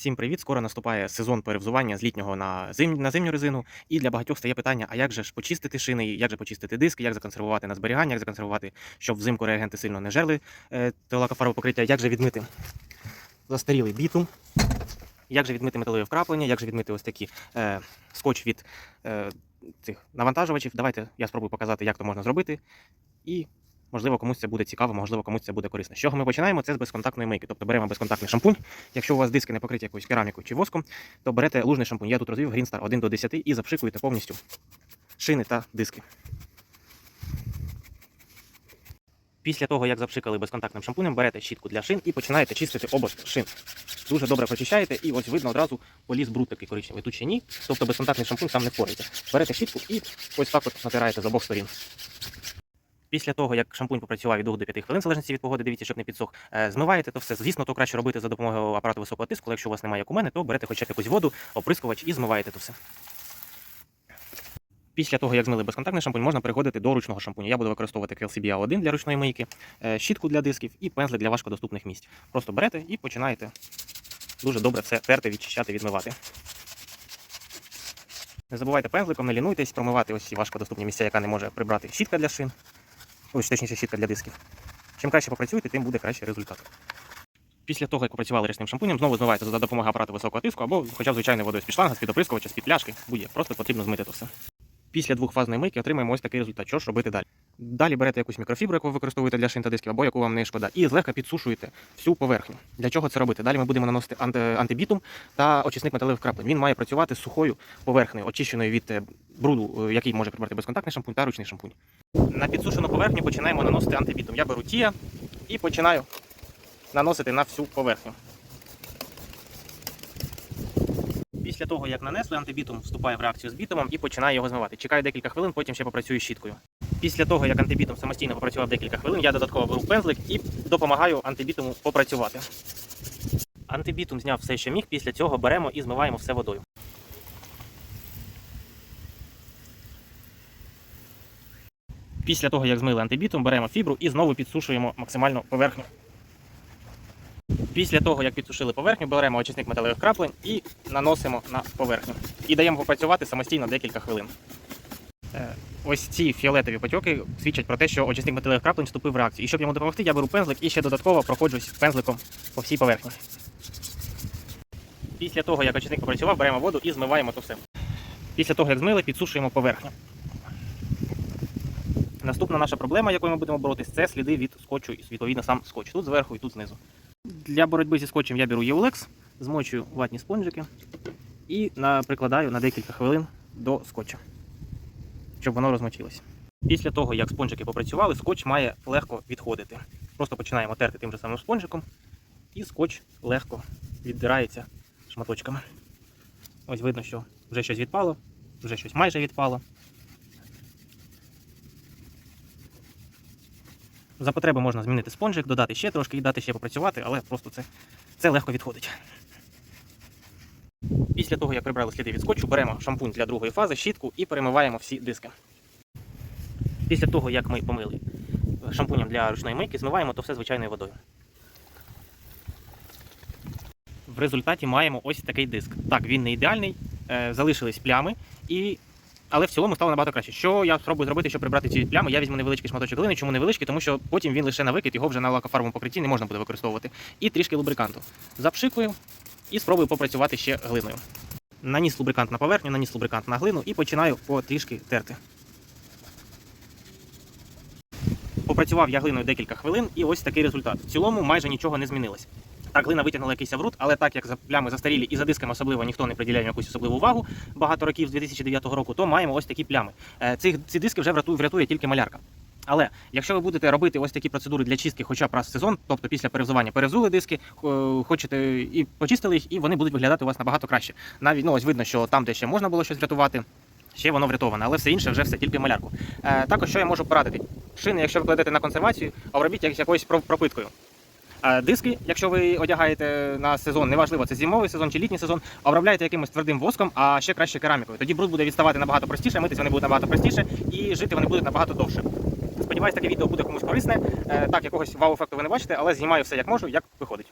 Всім привіт! Скоро наступає сезон перевзування з літнього на, зим... на зимню резину. І для багатьох стає питання: а як же ж почистити шини, як же почистити диски, як законсервувати на зберігання, як законсервувати, щоб взимку реагенти сильно не жерли е, покриття, як же відмити застарілий бітум, як же відмити металеве вкраплення, як же відмити ось такі е, скотч від е, цих навантажувачів. Давайте я спробую показати, як то можна зробити. І Можливо, комусь це буде цікаво, можливо, комусь це буде корисно. З чого ми починаємо? Це з безконтактної мийки. Тобто беремо безконтактний шампунь. Якщо у вас диски не покриті якоюсь керамікою чи воском, то берете лужний шампунь. Я тут розвів Star 1 до 10 і запшикуєте повністю шини та диски. Після того, як запшикали безконтактним шампунем, берете щітку для шин і починаєте чистити обод шин. Дуже добре прочищаєте, і ось видно одразу поліз бруд такий коричневий. Тут ще ні. Тобто безконтактний шампунь сам не впорається. Берете щітку і ось так от натираєте з обох сторін. Після того, як шампунь попрацював від 2 до 5 хвилин, в залежності від погоди, дивіться, щоб не підсох, е, змиваєте то все. Звісно, то краще робити за допомогою апарату високого тиску, але якщо у вас немає, як у мене, то берете хоча б якусь воду, оприскувач і змиваєте то все. Після того, як змили безконтактний шампунь, можна переходити до ручного шампуня. Я буду використовувати QLCBA 1 для ручної мийки, е, щітку для дисків і пензлик для важкодоступних місць. Просто берете і починаєте дуже добре все терти, відчищати, відмивати. Не забувайте пензликом, не лінуйтесь, промивати ось ці важкодоступні місця, яка не може прибрати щітка для шин. Ось точніше щітка для дисків. Чим краще попрацюєте, тим буде кращий результат. Після того, як попрацювали річним шампунем, знову змиваєте за допомогою апарату високого тиску або хоча б звичайною водою з-під шланга, з-під оприскувача, з-під пляшки, будь-як. Просто потрібно змити то все. Після двохфазної мийки отримаємо ось такий результат. Що ж робити далі? Далі берете якусь мікрофібру, яку ви використовуєте для шин та дисків, або яку вам не шкода, і злегка підсушуєте всю поверхню. Для чого це робити? Далі ми будемо наносити анти- антибітум та очисник металевих вкраплень. Він має працювати з сухою поверхнею, очищеною від е, бруду, е, який може прибрати безконтактний шампунь та ручний шампунь. На підсушену поверхню починаємо наносити антибітум. Я беру тія і починаю наносити на всю поверхню. Після того, як нанесли, антибітум вступає в реакцію з бітумом і починає його змивати. Чекаю декілька хвилин, потім ще попрацюю щіткою. Після того, як антибітум самостійно попрацював декілька хвилин, я додатково беру пензлик і допомагаю антибітуму попрацювати. Антибітум зняв все, що міг. Після цього беремо і змиваємо все водою. Після того, як змили антибітум, беремо фібру і знову підсушуємо максимально поверхню. Після того, як підсушили поверхню, беремо очисник металевих краплень і наносимо на поверхню. І даємо попрацювати самостійно декілька хвилин. Е, Ось ці фіолетові потьоки свідчать про те, що очисник металевих краплень вступив в реакцію. І щоб йому допомогти, я беру пензлик і ще додатково проходжусь пензликом по всій поверхні. Після того, як очисник попрацював, беремо воду і змиваємо то все. Після того, як змили, підсушуємо поверхню. Наступна наша проблема, якою ми будемо боротися, це сліди від скотчу, відповідно сам скотч. Тут зверху і тут знизу. Для боротьби зі скотчем я беру Єулекс, змочую ватні спонжики і прикладаю на декілька хвилин до скотча, щоб воно розмочилось. Після того, як спонжики попрацювали, скотч має легко відходити. Просто починаємо терти тим же самим спонжиком, і скотч легко віддирається шматочками. Ось видно, що вже щось відпало, вже щось майже відпало. За потреби можна змінити спонжик, додати ще трошки і дати ще попрацювати, але просто це, це легко відходить. Після того, як прибрали сліди від скотчу, беремо шампунь для другої фази, щітку і перемиваємо всі диски. Після того, як ми помили шампунем для ручної мийки, змиваємо то все звичайною водою. В результаті маємо ось такий диск. Так, він не ідеальний, е, залишились плями, і... але в цілому стало набагато краще. Що я спробую зробити, щоб прибрати ці плями? Я візьму невеличкий шматочок глини. Чому невеличкий? Тому що потім він лише на викид, його вже на лакофарбовому покритті не можна буде використовувати. І трішки лубриканту. Запшикую і спробую попрацювати ще глиною. Наніс лубрикант на поверхню, наніс лубрикант на глину і починаю потрішки терти. Попрацював я глиною декілька хвилин, і ось такий результат. В цілому майже нічого не змінилось. Так, глина витягнула якийсь аврут, але так як за плями застарілі і за дисками особливо ніхто не приділяє якусь особливу увагу багато років з 2009 року, то маємо ось такі плями. Е, Ці, ці диски вже врятує, тільки малярка. Але якщо ви будете робити ось такі процедури для чистки, хоча б раз в сезон, тобто після перевзування перевзули диски, е, хочете і почистили їх, і вони будуть виглядати у вас набагато краще. Навіть ну ось видно, що там, де ще можна було щось врятувати, ще воно врятоване, але все інше вже все тільки малярку. Е, також що я можу порадити? Шини, якщо ви кладете на консервацію, обробіть якоюсь пропиткою. Е, Диски, якщо ви одягаєте на сезон, неважливо, це зимовий сезон чи літній сезон, обробляйте якимось твердим воском, а ще краще керамікою. Тоді бруд буде відставати набагато простіше, митись вони будуть набагато простіше і жити вони будуть набагато довше. Сподіваюсь, таке відео буде комусь корисне. Е, Так, якогось вау-ефекту ви не бачите, але знімаю все як можу, як виходить.